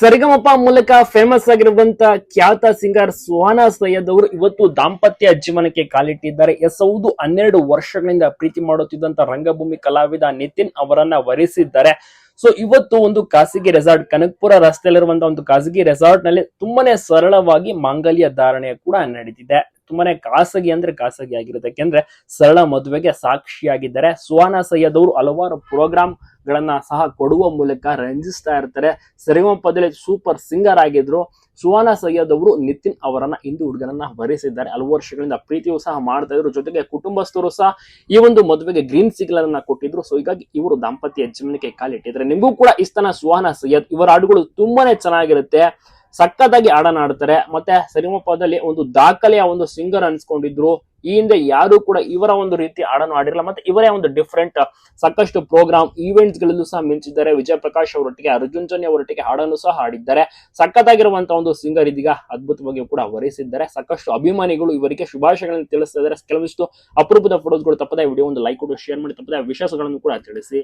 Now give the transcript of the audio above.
ಸರಿಗಮಪ ಮೂಲಕ ಫೇಮಸ್ ಆಗಿರುವಂತ ಖ್ಯಾತ ಸಿಂಗರ್ ಸುಹಾನಾ ಸೈಯದ್ ಅವರು ಇವತ್ತು ದಾಂಪತ್ಯ ಜೀವನಕ್ಕೆ ಕಾಲಿಟ್ಟಿದ್ದಾರೆ. ಎಸ್ ಹೌದು ಹನ್ನೆರಡು ವರ್ಷಗಳಿಂದ ಪ್ರೀತಿ ಮಾಡುತ್ತಿದ್ದಂತ ರಂಗಭೂಮಿ ಕಲಾವಿದ ನಿತಿನ್ ಅವರನ್ನ ವರಿಸಿದ್ದಾರೆ. ಸೊ ಇವತ್ತು ಒಂದು ಖಾಸಗಿ ರೆಸಾರ್ಟ್ ಕನಕಪುರ ರಸ್ತೆಯಲ್ಲಿರುವಂತಹ ಒಂದು ಖಾಸಗಿ ರೆಸಾರ್ಟ್ನಲ್ಲಿ ತುಂಬಾನೇ ಸರಳವಾಗಿ ಮಾಂಗಲ್ಯ ಧಾರಣೆ ಕೂಡ ನಡೀತಿದೆ. ತುಂಬಾನೇ ಖಾಸಗಿ ಅಂದ್ರೆ ಖಾಸಗಿ ಆಗಿರುತ್ತೆ. ಯಾಕೆಂದ್ರೆ ಸರಳ ಮದುವೆಗೆ ಸಾಕ್ಷಿಯಾಗಿದ್ದಾರೆ. ಸುಹಾನಾ ಸೈಯದ್ ಅವರು ಹಲವಾರು ಪ್ರೋಗ್ರಾಮ್ ಗಳನ್ನ ಸಹ ಕೊಡುವ ಮೂಲಕ ರಂಜಿಸ್ತಾ ಇರ್ತಾರೆ. ಸರಿಗಮಪದಲ್ಲಿ ಸೂಪರ್ ಸಿಂಗರ್ ಆಗಿದ್ರು. ಸುಹಾನಾ ಸೈಯದ್ ಅವರು ನಿತಿನ್ ಅವರನ್ನ ಇಂದು ಹುಡುಗನನ್ನ ವರಿಸಿದ್ದಾರೆ. ಹಲವು ವರ್ಷಗಳಿಂದ ಪ್ರೀತಿಯು ಸಹ ಮಾಡ್ತಾ ಇದ್ರು. ಜೊತೆಗೆ ಕುಟುಂಬಸ್ಥರು ಸಹ ಈ ಒಂದು ಮದುವೆಗೆ ಗ್ರೀನ್ ಸಿಗ್ನಲ್ ಅನ್ನ ಕೊಟ್ಟಿದ್ರು. ಸೊ ಹೀಗಾಗಿ ಇವರು ದಾಂಪತ್ಯ ಜೀವನಕ್ಕೆ ಕಾಲಿಟ್ಟಿದ್ರೆ ನಿಮಗೂ ಕೂಡ ಇಷ್ಟನ ಸುಹಾನಾ ಸೈಯದ್. ಇವರ ಹಾಡುಗಳು ತುಂಬಾನೇ ಚೆನ್ನಾಗಿರುತ್ತೆ. ಸಖತ್ತಾಗಿ ಹಾಡನ್ನ ಆಡ್ತಾರೆ ಮತ್ತೆ ಸರಿಮಪ್ಪದಲ್ಲಿ ಒಂದು ದಾಖಲೆಯ ಒಂದು ಸಿಂಗರ್ ಅನ್ಸ್ಕೊಂಡಿದ್ರು. ಈ ಹಿಂದೆ ಯಾರು ಕೂಡ ಇವರ ಒಂದು ರೀತಿ ಹಾಡನ್ನು ಆಡಿರಲ್ಲ ಮತ್ತೆ ಇವರೇ ಒಂದು ಡಿಫ್ರೆಂಟ್ ಸಾಕಷ್ಟು ಪ್ರೋಗ್ರಾಮ್ ಈವೆಂಟ್ಸ್ ಗಳಲ್ಲೂ ಸಹ ಮಿಂಚಿದ್ದಾರೆ. ವಿಜಯ ಪ್ರಕಾಶ್ ಅವರೊಟ್ಟಿಗೆ ಅರ್ಜುನ್ ಜನ್ಯ ಅವರೊಟ್ಟಿಗೆ ಹಾಡನ್ನು ಸಹ ಹಾಡಿದ್ದಾರೆ. ಸಖತ್ತಾಗಿರುವಂತಹ ಒಂದು ಸಿಂಗರ್ ಇದೀಗ ಅದ್ಭುತವಾಗಿ ಕೂಡ ವರಿಸಿದ್ದಾರೆ ಸಾಕಷ್ಟು ಅಭಿಮಾನಿಗಳು ಇವರಿಗೆ ಶುಭಾಶಯಗಳನ್ನು ತಿಳಿಸ್ತಾ ಇದ್ದಾರೆ. ಕೆಲವಿಷ್ಟು ಅಪರೂಪದ ಫೋಟೋಸ್ಗಳು ತಪ್ಪದೆ ವಿಡಿಯೋ ಒಂದು ಲೈಕ್ ಕೊಟ್ಟು ಶೇರ್ ಮಾಡಿ, ತಪ್ಪದೆ ವಿಶ್ವಾಸಗಳನ್ನು ಕೂಡ ತಿಳಿಸಿ.